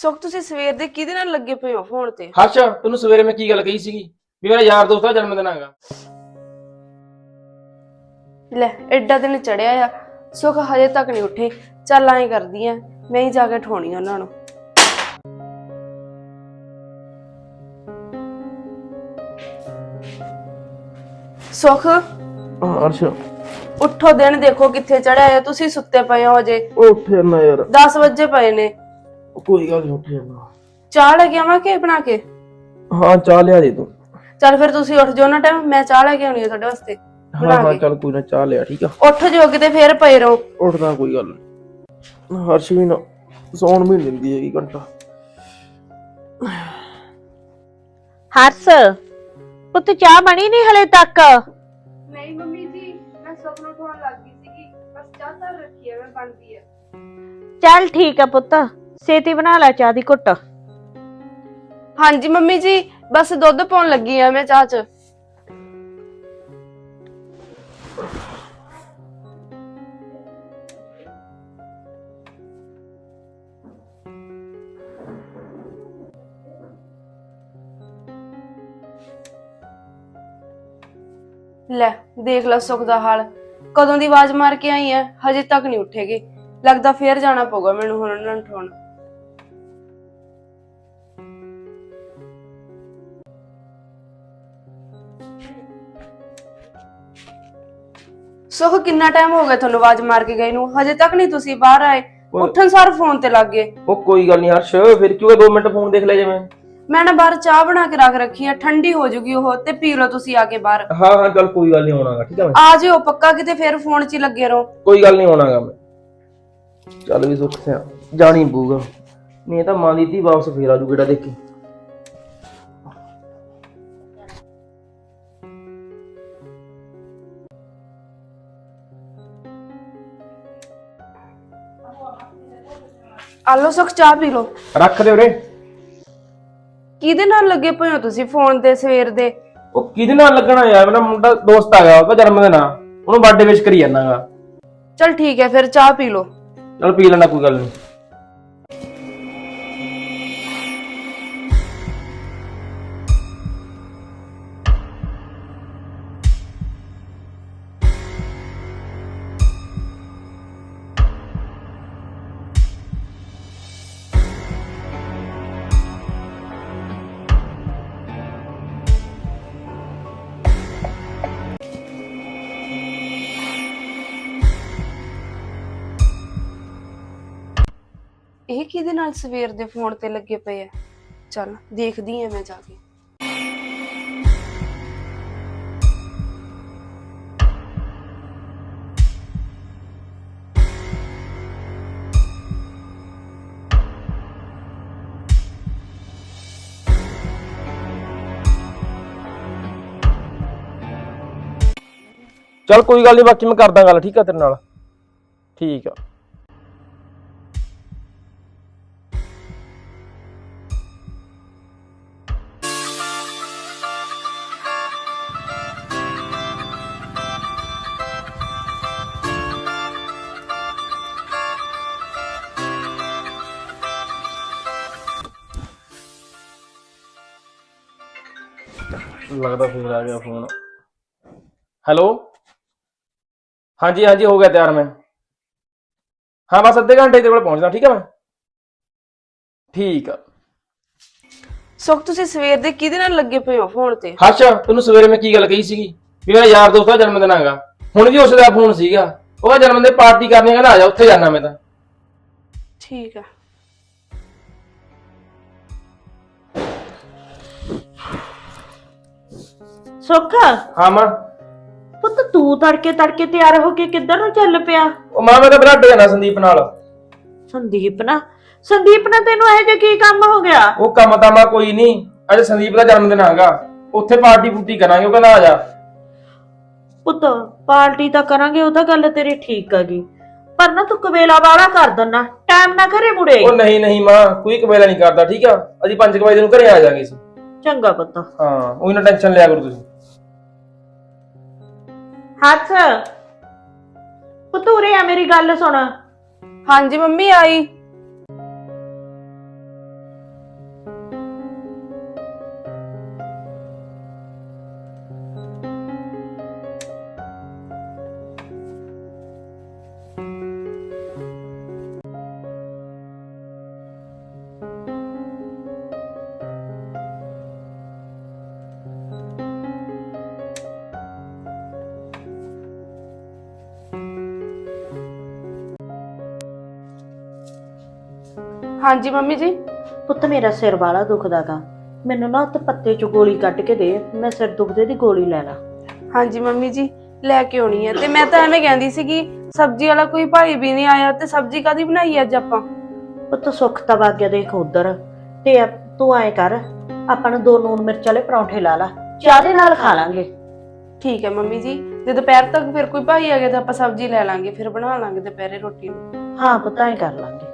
ਸੁਖ ਤੁਸੀਂ ਸਵੇਰ ਦੇ ਕਿਹਦੇ ਨਾਲ ਲੱਗੇ ਪਏ ਹੋ ਫੋਨ ਤੇ? ਹਰਸ਼ ਤੈਨੂੰ ਸਵੇਰੇ ਮੈਂ ਕੀ ਗੱਲ ਕਹੀ ਸੀਗੀ? ਵੀ ਮੇਰਾ ਯਾਰ ਦੋਸਤ ਦਾ ਜਨਮ ਦਿਨ ਹੈਗਾ। ਲੈ ਐਡਾ ਦਿਨ ਚੜਿਆ ਆ। ਸੁਖ ਹਜੇ ਤੱਕ ਨਹੀਂ ਉੱਠੇ। ਚੱਲ ਐਂ ਕਰਦੀ ਆ ਮੈਂ ਹੀ ਜਾ ਕੇ ਠੋਣੀ ਉਹਨਾਂ ਨੂੰ। ਸੁਖ ਹਰਸ਼। ਉੱਠੋ ਦਿਨ ਦੇਖੋ ਕਿੱਥੇ ਚੜਿਆ ਆ। ਤੁਸੀਂ ਸੁੱਤੇ ਪਏ ਹੋ ਹਜੇ। ਉੱਠ ਜਾਣਾ ਯਾਰ। 10 ਵਜੇ ਪਏ ਨੇ। ਕੋਈ ਗੱਲ ਨਹੀਂ ਉੱਠ ਜਾਣਾ। ਚਾਹ ਲੈ ਕੇ ਆਵਾਂ ਕਿ ਬਣਾ ਕੇ? ਹਾਂ ਚਾਹ ਲਿਆ ਦੇ ਤੂੰ। ਚੱਲ ਫਿਰ ਤੁਸੀਂ ਉੱਠ ਜਾਓ ਨਾ ਟਾਈਮ ਮੈਂ ਚਾਹ ਲੈ ਕੇ ਆਉਣੀ ਆ ਤੁਹਾਡੇ ਵਾਸਤੇ। ਹਾਂ ਬਣਾ ਹਾਂ ਕੇ। ਚੱਲ ਕੋਈ ਨਾ ਚਾਹ ਲਿਆ ਠੀਕ ਆ? ਉੱਠ ਜਾਓ ਕਿਤੇ ਫੇਰ ਪਏ ਰਹੋ। ਉੱਠਦਾ ਕੋਈ ਗੱਲ ਨਹੀਂ। ਹਰਸ਼ ਵੀ ਨਾ ਸੌਣ ਵੀ ਨੀ ਦਿੰਦੀ ਹੈਗੀ ਘੰਟਾ। ਹਰਸ ਪੁੱਤ ਚਾਹ ਬਣੀ ਨਹੀਂ ਹਲੇ ਤੱਕ? ਨਹੀਂ ਮੰਮੀ ਜੀ ਮੈਂ ਸੁਖ ਨੂੰ ਲੱਗ ਗਈ ਸੀਗੀ। ਬਸ ਚਾਹ ਤਾਂ ਰੱਖੀ ਹੈ ਮੈਂ ਬਣਦੀ ਹੈ ਚੱਲ ਠੀਕ ਆ ਪੁੱਤ। ਛੇਤੀ ਬਣਾ ਲੈ ਚਾਹ ਦੀ ਘੁੱਟ। ਹਾਂਜੀ ਮੰਮੀ ਜੀ, ਬਸ ਦੁੱਧ ਪਾਉਣ ਲੱਗੀ ਆ ਮੈਂ ਚਾਹ 'ਚ। ਲੈ, ਦੇਖ ਲੈ ਸੁਖ ਦਾ ਹਾਲ। ਕਦੋਂ ਦੀ ਆਵਾਜ਼ ਮਾਰ ਕੇ ਆਈ ਐ ਹਜੇ ਤੱਕ ਨਹੀਂ ਉੱਠੇਗੀ। ਲੱਗਦਾ ਫੇਰ ਜਾਣਾ ਪਊਗਾ ਮੈਨੂੰ ਹੁਣ ਉਹਨਾਂ ਨੂੰ ਉਠਾਉਣ ਸੁਖ ਕਿੰਨਾ ਟਾਈਮ ਹੋ ਗਿਆ ਤੁਹਾਨੂੰ ਆਵਾਜ਼ ਮਾਰ ਕੇ ਗਈ ਨੂੰ? ਹਜੇ ਤੱਕ ਨਹੀਂ ਤੁਸੀਂ ਬਾਹਰ ਆਏ। ਉੱਠਣ ਸਾਰ ਫੋਨ ਤੇ ਲੱਗ ਗਏ। ਉਹ ਕੋਈ ਗੱਲ ਨਹੀਂ ਹਰਸ਼ ਫਿਰ ਕਿਉਂ 2 ਮਿੰਟ ਫੋਨ ਦੇਖ ਲੈ ਜਿਵੇਂ? ਮੈਂ ਨਾ ਬਾਹਰ ਚਾਹ ਬਣਾ ਕੇ ਰੱਖ ਰੱਖੀ ਆ ਠੰਡੀ ਹੋ ਜੂਗੀ ਉਹ ਤੇ ਪੀ ਲਓ ਤੁਸੀਂ ਆ ਕੇ ਬਾਹਰ। ਹਾਂ ਹਾਂ ਚੱਲ ਕੋਈ ਗੱਲ ਨਹੀਂ ਆਉਣਾਗਾ ਠੀਕ ਆ ਮੈਂ? ਆ ਜਿਓ ਪੱਕਾ ਕਿਤੇ ਫੇਰ ਫੋਨ 'ਚ ਹੀ ਲੱਗੇ ਰਹੋ। ਕੋਈ ਗੱਲ ਨਹੀਂ ਆਉਣਾਗਾ ਮੈਂ। ਚੱਲ ਵੀ ਸੁੱਖ ਸਿਆ ਜਾਣੀ ਪਊਗਾ ਨਹੀਂ ਇਹ ਤਾਂ ਮਾਂ ਦੀ ਧੀ ਵਾਪਸ ਫੇਰ ਆ ਜੂ ਗੇੜਾ ਦੇਖੀ। ਆ ਲਓ ਸੁਖ ਚਾਹ ਪੀ ਲਓ। ਰੱਖ ਦੇ ਉਰੇ। ਕਿਹਦੇ ਨਾਲ ਲੱਗੇ ਪਏ ਹੋ ਤੁਸੀਂ ਫੋਨ ਤੇ ਸਵੇਰ ਦੇ? ਉਹ ਕਿਹਦੇ ਨਾਲ ਲੱਗਣਾ ਯਾਰ? ਮੇਰਾ ਮੁੰਡਾ ਦੋਸਤ ਹੈਗਾ ਉਹਦਾ ਜਨਮ ਦਿਨ ਆ ਉਹਨੂੰ ਬਰਥਡੇ ਵਿਸ਼ ਕਰੀ ਜਾਣਾਗਾ ਚਲ ਠੀਕ ਹੈ ਫਿਰ ਚਾਹ ਪੀ ਲਓ। ਚੱਲ ਪੀ ਲੈਣਾ ਕੋਈ ਗੱਲ ਨਹੀਂ ਇਹ ਕਿਹਦੇ ਨਾਲ ਸਵੇਰ ਦੇ ਫੋਨ ਤੇ ਲੱਗੇ ਪਏ ਆ? ਚੱਲ, ਦੇਖਦੀ ਆ ਮੈਂ ਜਾ ਕੇ। ਚੱਲ ਕੋਈ ਗੱਲ ਨਹੀਂ ਬਾਕੀ ਮੈਂ ਕਰਦਾ ਗੱਲ, ਠੀਕ ਆ ਤੇਰੇ ਨਾਲ? ਠੀਕ ਆ। ਲੱਗਦਾ ਫੇਰ ਆ ਗਿਆ ਫੋਨ। ਹੈਲੋ? ਹਾਂਜੀ ਹਾਂਜੀ ਹੋ ਗਿਆ ਤਿਆਰ ਮੈਂ। ਹਾਂ ਬਸ ਅੱਧੇ ਘੰਟੇ ਦੇ ਕੋਲ ਪਹੁੰਚਦਾ ਠੀਕ ਹੈ ਮੈਂ? ਠੀਕ ਆ। ਸੁਖ ਤੁਸੀਂ ਸਵੇਰ ਦੇ ਕਿਹਦੇ ਨਾਲ ਲੱਗੇ ਪਏ ਹੋ ਫੋਨ ਤੇ? ਹਰਸ਼ ਤੈਨੂੰ ਸਵੇਰੇ ਮੈਂ ਕੀ ਗੱਲ ਕਹੀ ਸੀਗੀ? ਵੀ ਮੇਰਾ ਯਾਰ ਦੋਸਤ ਦਾ ਜਨਮ ਦਿਨ ਹੈਗਾ। ਹੁਣ ਵੀ ਉਸ ਦਾ ਫੋਨ ਸੀਗਾ। ਉਹਦਾ ਜਨਮ ਦਿਨ ਪਾਰਟੀ ਕਰਨੀ ਕਹਿੰਦਾ ਆ ਜਾ ਉੱਥੇ ਜਾਣਾ ਮੈਂ ਤਾਂ। ਠੀਕ ਆ। ਸੁੱਖ? ਹਾਂ ਮਾਂ। ਪੁੱਤ ਤੂੰ ਤੜਕੇ ਤੜਕੇ ਤਿਆਰ ਹੋ ਕੇ ਕਿੱਧਰ ਨੂੰ ਚੱਲ ਪਿਆ? ਉਹ ਮਾਂ ਮੈਂ ਤਾਂ ਬਲੱਡ ਜਾਣਾ ਸੰਦੀਪ ਨਾਲ। ਸੰਦੀਪ ਨਾ? ਸੰਦੀਪ ਨਾਲ ਤੈਨੂੰ ਇਹ ਜੇ ਕੀ ਕੰਮ ਹੋ ਗਿਆ? ਉਹ ਕੰਮ ਤਾਂ ਮਾ ਕੋਈ ਨਹੀਂ। ਅੱਜ ਸੰਦੀਪ ਦਾ ਜਨਮ ਦਿਨ ਹੈਗਾ ਉੱਥੇ ਪਾਰਟੀ ਪੂਟੀ ਕਰਾਂਗੇ ਉਹ ਕਹਿੰਦਾ ਆ ਜਾ। ਪੁੱਤ ਪਾਰਟੀ ਤਾਂ ਕਰਾਂਗੇ ਉਹ ਤਾਂ ਗੱਲ ਤੇਰੀ ਠੀਕ ਹੈਗੀ ਪਰ ਨਾ ਤੂੰ ਕਵੇਲਾ ਵਾਲਾ ਕਰ ਦਿੰਨਾ। ਟਾਈਮ ਨਾ ਘਰੇ ਮੁੜੇ। ਉਹ ਨਹੀਂ ਨਹੀਂ ਮਾਂ ਕੋਈ ਕਬੇਲਾ ਨਹੀਂ ਕਰਦਾ ਠੀਕ ਆ? ਅਸੀਂ 5 ਵਜੇ ਨੂੰ ਘਰੇ ਆ ਜਾਾਂਗੇ ਸੀ ਚੰਗਾ ਪੁੱਤ। ਹਾਂ ਉਹੀ ਨਾ ਟੈਨਸ਼ਨ ਲਿਆ ਕਰੋ ਤੁਸੀਂ। ਹੱਥ। ਪੁੱਤ ਉਰੇ ਆ ਮੇਰੀ ਗੱਲ ਸੁਣ। ਹਾਂਜੀ ਮੰਮੀ ਆਈ। ਹਾਂਜੀ ਮੰਮੀ ਜੀ? ਪੁੱਤ ਮੇਰਾ ਸਿਰ ਵਾਲਾ ਦੁਖਦਾਗਾ ਮੈਨੂੰ ਨਾ ਉੱਤੇ ਪੱਤੇ ਚ ਗੋਲੀ ਕੱਢ ਕੇ ਦੇ। ਮੈਂ ਸਿਰ ਦੁਖਦੇ ਦੀ ਗੋਲੀ ਲੈ ਲਾ। ਹਾਂਜੀ ਮੰਮੀ ਜੀ ਲੈ ਕੇ ਆਉਣੀ ਹੈ ਤੇ ਮੈਂ ਤਾਂ ਐਵੇਂ ਕਹਿੰਦੀ ਸੀਗੀ ਸਬਜ਼ੀ ਵਾਲਾ ਕੋਈ ਭਾਈ ਵੀ ਨਹੀਂ ਆਇਆ ਤੇ ਸਬਜ਼ੀ ਕਾਦੀ ਬਣਾਈ ਅੱਜ ਆਪਾਂ? ਪੁੱਤ ਸੁੱਖ ਤਾਂ ਵਗ ਗਿਆ ਦੇਖ ਉਧਰ। ਤੇ ਆ- ਤੂੰ ਐ ਕਰ ਆਪਾਂ ਨੂੰ ਦੋ ਨੂਨ ਮਿਰਚ ਵਾਲੇ ਪਰੌਂਠੇ ਲਾ ਲਾ। ਚਾਹ ਦੇ ਨਾਲ ਖਾ ਲਾਂਗੇ। ਠੀਕ ਹੈ ਮੰਮੀ ਜੀ। ਜੇ ਦੁਪਹਿਰ ਤੱਕ ਫਿਰ ਕੋਈ ਭਾਈ ਆ ਗਿਆ ਤਾਂ ਆਪਾਂ ਸਬਜ਼ੀ ਲੈ ਲਾਂਗੇ ਫਿਰ ਬਣਾ ਲਾਂਗੇ ਦੁਪਹਿਰੇ ਰੋਟੀ ਨੂੰ। ਹਾਂ ਪੁੱਤ ਐ ਕਰ ਲਾਂਗੇ।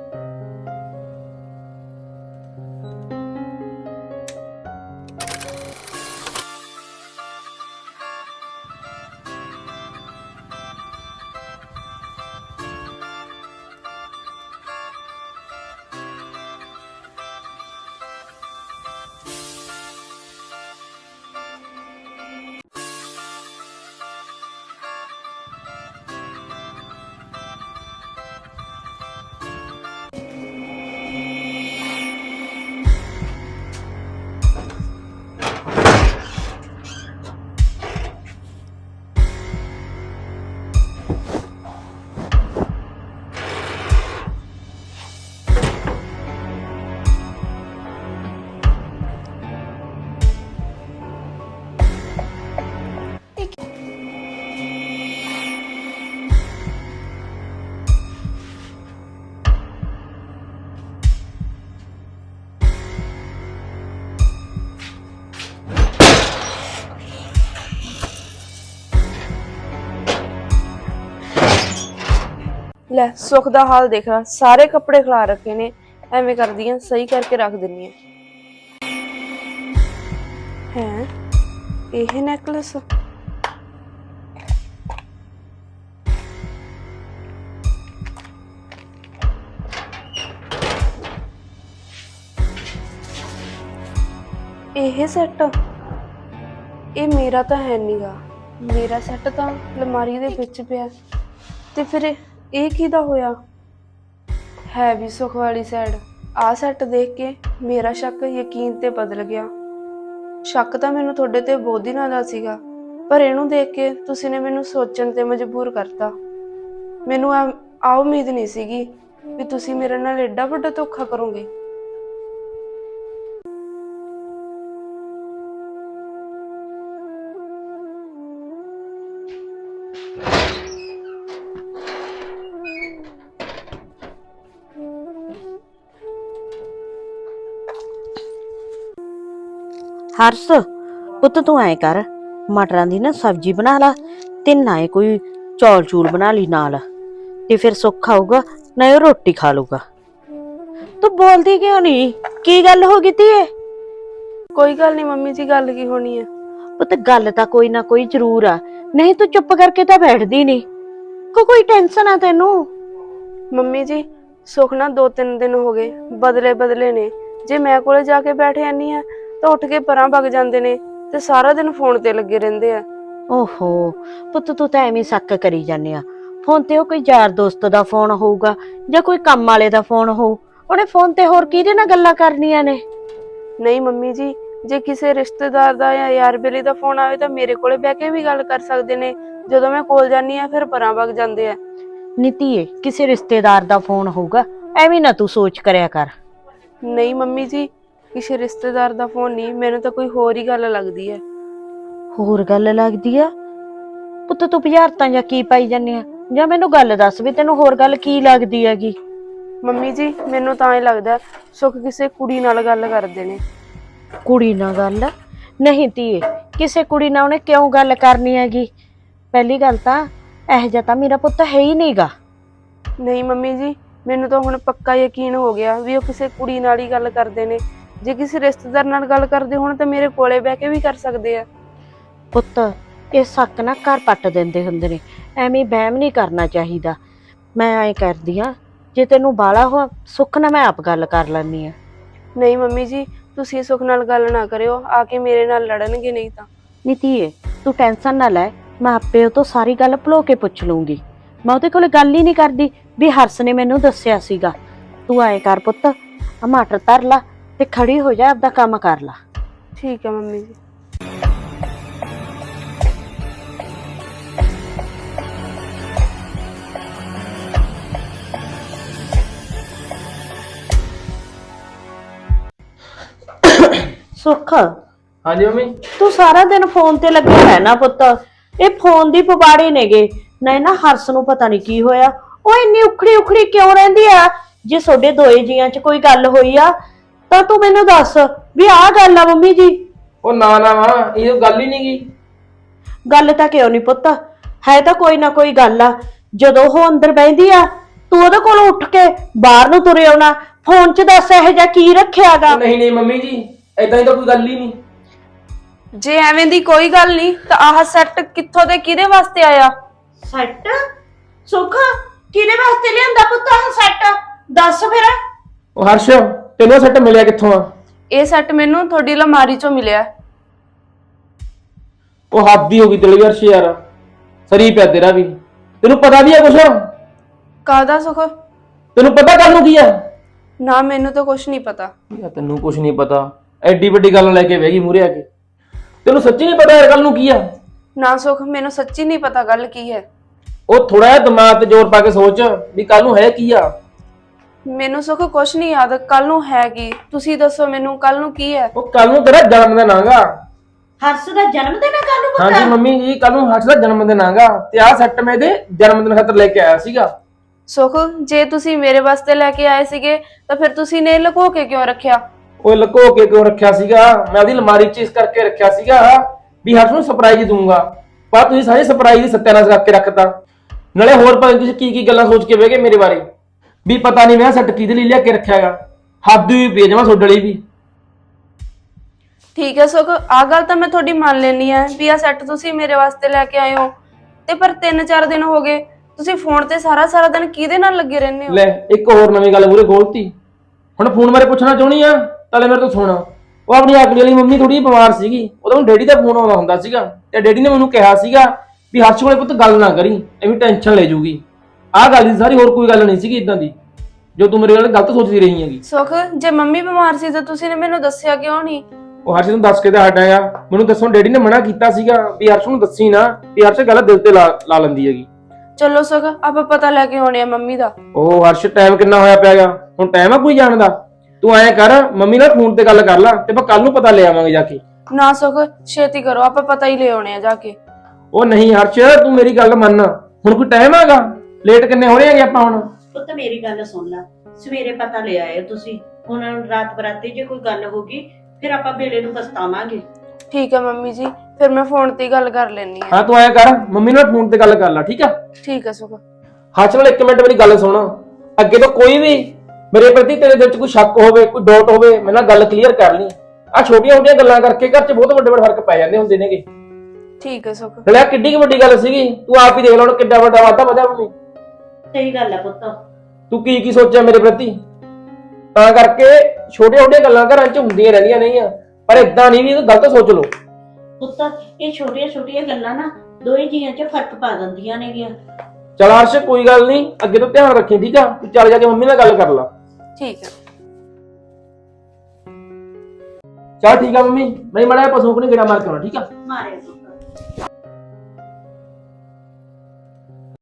ਲੈ, ਸੁੱਖ ਦਾ ਹਾਲ ਦੇਖ ਲੈ, ਸਾਰੇ ਕੱਪੜੇ ਖਿਲਾ ਰੱਖੇ ਨੇ, ਐਵੇਂ ਕਰਦੀ ਆ ਸਹੀ ਕਰਕੇ ਰੱਖ ਦਿੰਨੀ ਆ ਹੈ? ਇਹ ਨੈਕਲਸ? ਇਹ ਸੈੱਟ? ਇਹ ਮੇਰਾ ਤਾਂ ਹੈ ਨਹੀਂਗਾ ਮੇਰਾ ਸੈੱਟ ਤਾਂ ਅਲਮਾਰੀ ਦੇ ਵਿੱਚ ਪਿਆ। ਤੇ ਫਿਰ ਇਹ ਇਹ ਕਿਹਦਾ ਹੋਇਆ? ਹੈ ਵੀ ਸੁਖ ਵਾਲੀ ਸਾਈਡ ਆ ਸੈੱਟ ਦੇਖ ਕੇ ਮੇਰਾ ਸ਼ੱਕ ਯਕੀਨ ਤੇ ਬਦਲ ਗਿਆ। ਸ਼ੱਕ ਤਾਂ ਮੈਨੂੰ ਤੁਹਾਡੇ ਤੇ ਬਹੁਤ ਦਿਨਾਂ ਦਾ ਸੀਗਾ, ਪਰ ਇਹਨੂੰ ਦੇਖ ਕੇ ਤੁਸੀਂ ਨੇ ਮੈਨੂੰ ਸੋਚਣ ਤੇ ਮਜਬੂਰ ਕਰਤਾ। ਮੈਨੂੰ ਆ ਆ ਉਮੀਦ ਨਹੀਂ ਸੀਗੀ ਵੀ ਤੁਸੀਂ ਮੇਰੇ ਨਾਲ ਐਡਾ ਵੱਡਾ ਧੋਖਾ ਕਰੋਗੇ। ਹਰਸ ਪੁੱਤ ਤੂੰ ਐ ਕਰ ਮਟਰਾਂ ਦੀ ਨਾ ਸਬਜ਼ੀ ਬਣਾ ਲਾ ਤੇ ਨਾ ਇਹ ਕੋਈ ਚੌਲ ਚੂਲ ਬਣਾ ਲਈ ਨਾਲ ਤੇ ਫਿਰ ਸੁੱਖ ਆਊਗਾ ਨਾ ਇਹ ਰੋਟੀ ਖਾ ਲੂਗਾ ਤੂੰ ਬੋਲਦੀ ਕਿਉਂ ਨਹੀਂ? ਕੀ ਗੱਲ ਹੋ ਗਈ ਧੀਏ? ਕੋਈ ਗੱਲ ਨਹੀਂ ਮੰਮੀ ਜੀ ਗੱਲ ਕੀ ਹੋਣੀ ਹੈ ਪੁੱਤ ਗੱਲ ਤਾਂ ਕੋਈ ਨਾ ਕੋਈ ਜ਼ਰੂਰ ਆ ਨਹੀਂ ਤੂੰ ਚੁੱਪ ਕਰਕੇ ਤਾਂ ਬੈਠਦੀ ਨਹੀਂ ਕੋ ਕੋਈ ਟੈਨਸ਼ਨ ਆ ਤੈਨੂੰ? ਮੰਮੀ ਜੀ ਸੁਖ ਨਾ ਦੋ ਤਿੰਨ ਦਿਨ ਹੋ ਗਏ ਬਦਲੇ ਬਦਲੇ ਨੇ ਜੇ ਮੈਂ ਕੋਲੇ ਜਾ ਕੇ ਬੈਠ ਜਾਂਦੀ ਆ ਤਾਂ ਉੱਠ ਕੇ ਪਰਾਂ ਵਗ ਜਾਂਦੇ ਨੇ ਤੇ ਸਾਰਾ ਦਿਨ ਫੋਨ ਤੇ ਲੱਗੇ ਰਹਿੰਦੇ ਆ। ਓਹੋ ਪੁੱਤ ਤੂੰ ਤਾਂ ਐਵੇਂ ਸ਼ੱਕ ਕਰੀ ਜਾਂਦੇ ਆ। ਫੋਨ ਤੇ ਉਹ ਕੋਈ ਯਾਰ ਦੋਸਤ ਦਾ ਫੋਨ ਹੋਊਗਾ ਜਾਂ ਕੋਈ ਕੰਮ ਵਾਲੇ ਦਾ ਫੋਨ ਹੋਊ। ਉਹਨੇ ਫੋਨ ਤੇ ਹੋਰ ਕਿਹਦੇ ਨਾਲ ਗੱਲਾਂ ਕਰਨੀਆਂ ਨੇ? ਨਹੀਂ ਮੰਮੀ ਜੀ ਜੇ ਕਿਸੇ ਰਿਸ਼ਤੇਦਾਰ ਦਾ ਜਾਂ ਯਾਰ ਬੇਲੀ ਦਾ ਫੋਨ ਆਵੇ ਤਾਂ ਮੇਰੇ ਕੋਲੇ ਬਹਿ ਕੇ ਵੀ ਗੱਲ ਕਰ ਸਕਦੇ ਨੇ। ਜਦੋਂ ਮੈਂ ਕੋਲ ਜਾਂਦੀ ਆ ਫਿਰ ਪਰਾਂ ਵਗ ਜਾਂਦੇ ਆ। ਨੀਤੀਏ ਕਿਸੇ ਰਿਸ਼ਤੇਦਾਰ ਦਾ ਫੋਨ ਹੋਊਗਾ ਐਵੇਂ ਨਾ ਤੂੰ ਸੋਚ ਕਰਿਆ ਕਰ। ਨਹੀਂ ਮੰਮੀ ਜੀ ਕਿਸੇ ਰਿਸ਼ਤੇਦਾਰ ਦਾ ਫੋਨ ਨਹੀਂ ਮੈਨੂੰ ਤਾਂ ਕੋਈ ਹੋਰ ਹੀ ਗੱਲ ਲੱਗਦੀ ਹੈ। ਹੋਰ ਗੱਲ ਲੱਗਦੀ ਆ? ਪੁੱਤ ਤੂੰ ਬੁਝਾਰਤਾਂ ਜਾਂ ਕੀ ਪਾਈ ਜਾਂਦੀ ਆ? ਜਾਂ ਮੈਨੂੰ ਗੱਲ ਦੱਸ ਵੀ ਤੈਨੂੰ ਹੋਰ ਗੱਲ ਕੀ ਲੱਗਦੀ ਹੈਗੀ? ਮੰਮੀ ਜੀ ਮੈਨੂੰ ਤਾਂ ਇਹ ਲੱਗਦਾ ਸੁਖ ਕਿਸੇ ਕੁੜੀ ਨਾਲ ਗੱਲ ਕਰਦੇ ਨੇ। ਕੁੜੀ ਨਾਲ ਗੱਲ? ਨਹੀਂ ਧੀਏ ਕਿਸੇ ਕੁੜੀ ਨਾਲ ਉਹਨੇ ਕਿਉਂ ਗੱਲ ਕਰਨੀ ਹੈਗੀ? ਪਹਿਲੀ ਗੱਲ ਤਾਂ ਇਹ ਜਿਹਾ ਤਾਂ ਮੇਰਾ ਪੁੱਤ ਹੈ ਹੀ ਨਹੀਂਗਾ ਨਹੀਂ ਮੰਮੀ ਜੀ ਮੈਨੂੰ ਤਾਂ ਹੁਣ ਪੱਕਾ ਯਕੀਨ ਹੋ ਗਿਆ ਵੀ ਉਹ ਕਿਸੇ ਕੁੜੀ ਨਾਲ ਹੀ ਗੱਲ ਕਰਦੇ ਨੇ। ਜੇ ਕਿਸੇ ਰਿਸ਼ਤੇਦਾਰ ਨਾਲ ਗੱਲ ਕਰਦੇ ਹੋਣ ਤਾਂ ਮੇਰੇ ਕੋਲੇ ਬਹਿ ਕੇ ਵੀ ਕਰ ਸਕਦੇ ਆ। ਪੁੱਤ ਇਹ ਸੱਕ ਨਾ ਘਰ ਪੱਟ ਦਿੰਦੇ ਹੁੰਦੇ ਨੇ। ਐਵੇਂ ਵਹਿਮ ਨਹੀਂ ਕਰਨਾ ਚਾਹੀਦਾ। ਮੈਂ ਐਂ ਕਰਦੀ ਆ ਜੇ ਤੈਨੂੰ ਬਾਲਾ ਹੋ ਸੁੱਖ ਨਾਲ ਮੈਂ ਆਪ ਗੱਲ ਕਰ ਲੈਣੀ ਆ ਨਹੀਂ ਮੰਮੀ ਜੀ ਤੁਸੀਂ ਸੁਖ ਨਾਲ ਗੱਲ ਨਾ ਕਰਿਓ ਆ ਕੇ ਮੇਰੇ ਨਾਲ ਲੜਨਗੇ ਨਹੀਂ ਤਾਂ। ਨੀਤੀਏ ਤੂੰ ਟੈਨਸ਼ਨ ਨਾ ਲੈ ਮੈਂ ਆਪੇ ਉਹ ਤੋਂ ਸਾਰੀ ਗੱਲ ਭੁਲੋ ਕੇ ਪੁੱਛ ਲੂੰਗੀ। ਮੈਂ ਉਹਦੇ ਕੋਲੇ ਗੱਲ ਹੀ ਨਹੀਂ ਕਰਦੀ ਵੀ ਹਰਸ ਨੇ ਮੈਨੂੰ ਦੱਸਿਆ ਸੀਗਾ। ਤੂੰ ਐਂ ਕਰ ਪੁੱਤ ਆ ਮਟਰ ਲਾ ਤੇ ਖੜੀ ਹੋ ਜਾ ਆਪਦਾ ਕੰਮ ਕਰ ਲਾ। ਠੀਕ ਹੈ ਮੰਮੀ ਜੀ। ਸੁੱਖ ਹਾਂਜੀ ਮੰਮੀ। ਤੂੰ ਸਾਰਾ ਦਿਨ ਫੋਨ ਤੇ ਲੱਗੇ ਹੈ ਨਾ ਪੁੱਤ। ਇਹ ਫੋਨ ਦੀ ਪਵਾੜੇ ਨੇਗੇ। ਨਹੀਂ ਨਾ ਹਰਸ ਨੂੰ ਪਤਾ ਨਹੀਂ ਕੀ ਹੋਇਆ। ਉਹ ਇੰਨੀ ਉਖੜੀ ਉਖੜੀ ਕਿਉਂ ਰਹਿੰਦੀ ਆ? ਜੇ ਤੁਹਾਡੇ ਦੋਏ ਜੀਆਂ 'ਚ ਕੋਈ ਗੱਲ ਹੋਈ ਆ ਤਾਂ ਤੂੰ ਮੈਨੂੰ ਦੱਸ ਵੀ ਆਹ ਗੱਲ ਆ ਮੰਮੀ ਜੀ। ਉਹ ਨਾ ਨਾ ਵਾ ਇਹ ਤਾਂ ਗੱਲ ਹੀ ਨਹੀਂ ਗਈ ਗੱਲ ਤਾਂ ਕਿਉਂ ਨਹੀਂ ਪੁੱਤ? ਹੈ ਤਾਂ ਕੋਈ ਨਾ ਕੋਈ ਗੱਲ ਆ। ਜਦੋਂ ਉਹ ਅੰਦਰ ਬੈਂਦੀ ਆ ਤੂੰ ਉਹਦੇ ਕੋਲ ਉੱਠ ਕੇ ਬਾਹਰ ਨੂੰ ਤੁਰੇ ਆਉਣਾ ਫੋਨ 'ਚ ਦੱਸ ਇਹ ਜਿਹਾ ਕੀ ਰੱਖਿਆਗਾ? ਨਹੀਂ ਨਹੀਂ ਮੰਮੀ ਜੀ ਐਦਾਂ ਹੀ ਤਾਂ ਕੋਈ ਗੱਲ ਹੀ ਨਹੀਂ ਜੇ ਐਵੇਂ ਦੀ ਕੋਈ ਗੱਲ ਨਹੀਂ ਤਾਂ ਆਹ ਸੈੱਟ ਕਿੱਥੋਂ ਤੇ ਕਿਹਦੇ ਵਾਸਤੇ ਆਇਆ? ਸੈੱਟ? ਸੁੱਖ ਕਿਹਦੇ ਵਾਸਤੇ ਲਿਆਂਦਾ ਪੁੱਤ ਆਹ ਸੈੱਟ? ਦੱਸ ਫਿਰ। ਉਹ ਹਰਸ਼ ਤੈਨੂੰ ਸੈੱਟ ਮਿਲਿਆ ਕਿੱਥੋਂ ਆ? ਇਹ ਸੈੱਟ ਮੈਨੂੰ ਤੁਹਾਡੀ ਅਲਮਾਰੀ ਚੋਂ ਮਿਲਿਆ। ਉਹ ਹੱਦ ਹੀ ਹੋ ਗਈ ਹਰਸ਼ ਯਾਰ ਸਰੀ। ਪਿਆ ਤੇਰਾ ਵੀ। ਤੈਨੂੰ ਪਤਾ ਵੀ ਆ ਕੁਛ? ਕਾਹਦਾ ਸੁਖ? ਤੈਨੂੰ ਪਤਾ ਕੱਲ ਨੂੰ ਕੀ ਆ? ਨਾ ਮੈਨੂੰ ਤਾਂ ਕੁਝ ਨਹੀਂ ਪਤਾ। ਯਾ ਤੈਨੂੰ ਕੁਛ ਨਹੀਂ ਪਤਾ। ਐਡੀ ਵੱਡੀ ਗੱਲ ਲੈ ਕੇ ਬਹਿ ਗਈ ਮੂਰੇ ਆ ਕੇ। ਤੈਨੂੰ ਸੱਚੀ ਨਹੀਂ ਪਤਾ ਯਾਰ ਕੱਲ ਨੂੰ ਕੀ ਆ? ਨਾ ਸੁਖ ਮੈਨੂੰ ਸੱਚੀ ਨਹੀਂ ਪਤਾ ਗੱਲ ਕੀ ਹੈ। ਉਹ ਥੋੜਾ ਜਿਹਾ ਦਿਮਾਗ ਤੇ ਜ਼ੋਰ ਪਾ ਕੇ ਸੋਚ ਵੀ ਕੱਲ ਨੂੰ ਹੈ ਕੀ ਆ? ਮੈਨੂੰ ਸੁਖ ਕੁਝ ਨਹੀਂ ਯਾਦ ਕੱਲ ਨੂੰ ਹੈ ਕੀ ਤੁਸੀਂ ਦੱਸੋ ਮੈਨੂੰ ਕੱਲ ਨੂੰ ਕੀ ਹੈ? ਉਹ ਕੱਲ ਨੂੰ ਤੇਰਾ ਜਨਮ ਦਿਨ ਆਗਾ। ਹਰਸ ਦਾ ਜਨਮ ਦਿਨ ਆ ਕੱਲ ਨੂੰ ਹਾਂਜੀ ਮੰਮੀ ਜੀ ਕੱਲ ਨੂੰ ਹਰਸ਼ ਦਾ ਜਨਮ ਦਿਨ ਆਗਾ। ਤੇ ਆਹ ਸੈੱਟ ਮੈਂ ਇਹਦੇ ਜਨਮ ਦਿਨ ਖਾਤਰ ਲੈ ਕੇ ਆਇਆ ਸੀਗਾ। ਸੁਖ ਜੇ ਤੁਸੀਂ ਮੇਰੇ ਵਾਸਤੇ ਲੈ ਕੇ ਆਏ ਸੀਗੇ ਤਾਂ ਫਿਰ ਤੁਸੀਂ ਨੇ ਲੁਕੋ ਕੇ ਕਿਉਂ ਰੱਖਿਆ? ਉਹ ਲੁਕੋ ਕੇ ਕਿਉਂ ਰੱਖਿਆ ਸੀਗਾ? ਮੈਂ ਉਹਦੀ ਅਲਮਾਰੀ 'ਚ ਇਸ ਕਰਕੇ ਰੱਖਿਆ ਸੀਗਾ ਵੀ ਹਰਸ਼ ਨੂੰ ਸਰਪ੍ਰਾਈਜ਼ ਦੂੰਗਾ ਪਰ ਤੁਸੀਂ ਸਾਰੇ ਸਰਪ੍ਰਾਈਜ਼ ਦੀ ਸੱਤਿਆਨਾਸ਼ ਕਰਕੇ ਰੱਖਤਾ। ਨਾਲੇ ਹੋਰ ਪਤਾ ਨੀ ਤੁਸੀਂ ਕੀ ਕੀ ਗੱਲਾਂ ਸੋਚ ਕੇ ਬਹਿ ਗਏ ਮੇਰੇ ਬਾਰੇ। ਵੀ ਪਤਾ ਨਹੀਂ ਮੈਂ ਸੈੱਟ ਕਿਹਦੇ ਲਈ ਲਿਆ ਕੇ ਰੱਖਿਆਗਾ ਹੱਦ ਵੀ ਬੇਜਮਾ ਸੋਡਲੀ ਵੀ। ਠੀਕ ਹੈ ਸੁਖ ਆ ਗੱਲ ਤਾਂ ਮੈਂ ਤੁਹਾਡੀ ਮੰਨ ਲੈਣੀ ਆ ਵੀ ਆ ਸੈੱਟ ਤੁਸੀਂ ਮੇਰੇ ਵਾਸਤੇ ਲੈ ਕੇ ਆਏ ਹੋ। ਤੇ ਪਰ 3-4 ਦਿਨ ਹੋ ਗਏ ਤੁਸੀਂ ਫੋਨ ਤੇ ਸਾਰਾ ਸਾਰਾ ਦਿਨ ਕਿਹਦੇ ਨਾਲ ਲੱਗੇ ਰਹਿੰਦੇ ਹੋ? ਲੈ ਇੱਕ ਹੋਰ ਨਵੀਂ ਗੱਲ ਮੂਰੇ ਖੋਲਤੀ। ਹੁਣ ਫੋਨ ਬਾਰੇ ਪੁੱਛਣਾ ਚਾਹੁੰਦੀ ਆ ਤਾਲੇ ਮੇਰੇ ਤੋਂ ਸੁਣ। ਉਹ ਆਪਣੀ ਆਕੜੀ ਵਾਲੀ ਮੰਮੀ ਥੋੜੀ ਬਿਮਾਰ ਸੀਗੀ। ਉਹਦਾ ਡੈਡੀ ਦਾ ਫੋਨ ਆਉਂਦਾ ਹੁੰਦਾ ਸੀਗਾ। ਤੇ ਡੈਡੀ ਨੇ ਮੈਨੂੰ ਕਿਹਾ ਸੀਗਾ ਵੀ ਹਰਸ਼ ਕੋਲੇ ਪੁੱਤ ਗੱਲ ਨਾ ਕਰੀ ਐਵੇਂ ਟੈਨਸ਼ਨ ਲੈ ਜੂਗੀ। ਆਹ ਗੱਲ ਦੀ ਸਾਰੀ ਹੋਰ ਕੋਈ ਗੱਲ ਨਹੀਂ ਸੀਗੀ ਇਦਾਂ ਦੀ ਜੋ ਤੂੰ ਮੇਰੇ ਨਾਲ ਗਲਤ ਸੋਚਦੀ ਰਹੀ ਹੈਗੀ। ਸੁਖ ਜੇ ਮੰਮੀ ਬਿਮਾਰ ਸੀ ਤਾਂ ਤੁਸੀਂ ਨੇ ਮੈਨੂੰ ਦੱਸਿਆ ਕਿਉਂ ਨਹੀਂ? ਉਹ ਹਰਸ਼ ਨੂੰ ਦੱਸ ਕੇ ਤਾਂ ਹਟਾਇਆ ਮੈਨੂੰ ਦੱਸੋ ਡੈਡੀ ਨੇ ਮਨਾ ਕੀਤਾ ਸੀਗਾ ਵੀ ਹਰਸ਼ ਨੂੰ ਦੱਸੀ ਨਾ ਵੀ ਹਰਸ਼ ਗੱਲ ਦਿਲ ਤੇ ਲਾ ਲਾ ਲੈਂਦੀ ਹੈਗੀ। ਚਲੋ ਸੁਖ ਆਪਾਂ ਪਤਾ ਲੈ ਕੇ ਆਉਣੇ ਆ ਮੰਮੀ ਦਾ। ਉਹ ਹਰਸ਼ ਟਾਈਮ ਕਿੰਨਾ ਹੋਇਆ ਪਿਆਗਾ ਹੁਣ ਟਾਈਮ ਆ ਕੋਈ ਜਾਣਦਾ ਤੂੰ ਐਂ ਕਰ ਮੰਮੀ ਨਾਲ ਫੋਨ ਤੇ ਗੱਲ ਕਰ ਲੈ ਤੇ ਆਪਾਂ ਕੱਲ ਨੂੰ ਪਤਾ ਲੈ ਆਵਾਂਗੇ ਜਾ ਕੇ। ਨਾ ਸੁਖ ਛੇਤੀ ਕਰੋ ਆਪਾਂ ਪਤਾ ਹੀ ਲੈ ਆਉਣੇ ਆ ਜਾ ਕੇ। ਉਹ ਨਹੀਂ ਹਰਸ਼ ਤੂੰ ਮੇਰੀ ਗੱਲ ਮੰਨ। ਹੁਣ ਕੋਈ ਟਾਈਮ ਹੈਗਾ ਲੇਟ ਕਿੰਨੇ ਹੋ ਰਹੇ ਹੈਗੇ ਆਪਾਂ ਹੁਣ? ਪੁੱਤ ਮੇਰੀ ਗੱਲ ਸੁਣ ਲੈ। ਸਵੇਰੇ ਪਤਾ ਲੈ ਆਏ ਤੁਸੀਂ। ਹੁਣ ਰਾਤ ਬਰਾਤੇ ਜੇ ਕੋਈ ਗੱਲ ਹੋਗੀ ਫਿਰ ਆਪਾਂ ਵੇਲੇ ਨੂੰ ਪਛਤਾਵਾਂਗੇ। ਠੀਕ ਹੈ ਮੰਮੀ ਜੀ ਫਿਰ ਮੈਂ ਫੋਨ ਤੇ ਹੀ ਗੱਲ ਕਰ ਲੈਣੀ ਆ ਹਾਂ ਤੂੰ ਐਂ ਕਰ ਮੰਮੀ ਨਾਲ ਫੋਨ ਤੇ ਗੱਲ ਕਰ ਲੈ ਠੀਕ ਆ? ਠੀਕ ਹੈ ਸੁਖ। ਹਰਸ਼ ਨਾਲ ਇੱਕ ਮਿੰਟ ਮੇਰੀ ਗੱਲ ਸੁਣ। ਅੱਗੇ ਤੋਂ ਕੋਈ ਵੀ ਮੇਰੇ ਪ੍ਰਤੀ ਤੇਰੇ ਦਿਲ 'ਚ ਕੋਈ ਸ਼ੱਕ ਹੋਵੇ ਕੋਈ ਡਾਊਟ ਹੋਵੇ ਮੇਰੇ ਨਾਲ ਗੱਲ ਕਲੀਅਰ ਕਰ ਲਈ। ਆ ਛੋਟੀਆਂ ਛੋਟੀਆਂ ਗੱਲਾਂ ਕਰਕੇ ਘਰ 'ਚ ਬਹੁਤ ਵੱਡੇ ਵੱਡੇ ਫ਼ਰਕ ਪੈ ਜਾਂਦੇ ਹੁੰਦੇ ਨੇਗੇ। ਠੀਕ ਹੈ ਸੁਖ। ਨਾਲੇ ਆਹ ਕਿੱਡੀ ਕੁ ਵੱਡੀ ਗੱਲ ਸੀਗੀ ਤੂੰ ਆਪ ਹੀ ਦੇਖ ਲੈ ਹੁਣ ਕਿੱਡਾ ਵੱਡਾ ਵਾਧਾ ਵਧਿਆ ਮੰਮੀ। ਸਹੀ ਗੱਲ ਹੈ ਪੁੱਤ। ਤੂੰ ਕੀ ਕੀ ਸੋਚਿਆ ਮੇਰੇ ਪ੍ਰਤੀ? ਤਾਂ ਕਰਕੇ ਛੋਟੀਆਂ ਛੋਟੀਆਂ ਗੱਲਾਂ ਘਰਾਂ 'ਚ ਹੁੰਦੀਆਂ ਰਹਿੰਦੀਆਂ ਨਹੀਂ ਆ। ਪਰ ਇਦਾਂ ਨਹੀਂ ਵੀ ਇਹ ਗਲਤ ਸੋਚ ਲਓ। ਪੁੱਤ ਇਹ ਛੋਟੀਆਂ ਛੋਟੀਆਂ ਗੱਲਾਂ ਨਾ ਦੋਏ ਜੀਆਂ 'ਚ ਫ਼ਰਕ ਪਾ ਦਿੰਦੀਆਂ ਨੇਗੀਆਂ। ਚਲ ਹਰਸ਼ ਕੋਈ ਗੱਲ ਨਹੀਂ। ਅੱਗੇ ਤੋਂ ਧਿਆਨ ਰੱਖੀ ਠੀਕ ਆ? ਤੂੰ ਚੱਲ ਜਾ ਕੇ ਮੰਮੀ ਨਾਲ ਗੱਲ ਕਰ ਲੈ। ਠੀਕ ਹੈ ਚਲ ਠੀਕ ਆ ਮੰਮੀ। ਮੈਂ ਮੜਾ ਪਸ਼ੂ ਕੋਲ ਗੇੜਾ ਮਾਰ ਕੇ ਆਉਣਾ ਠੀਕ ਆ? ਮਾਰਿਆ ਪੁੱਤ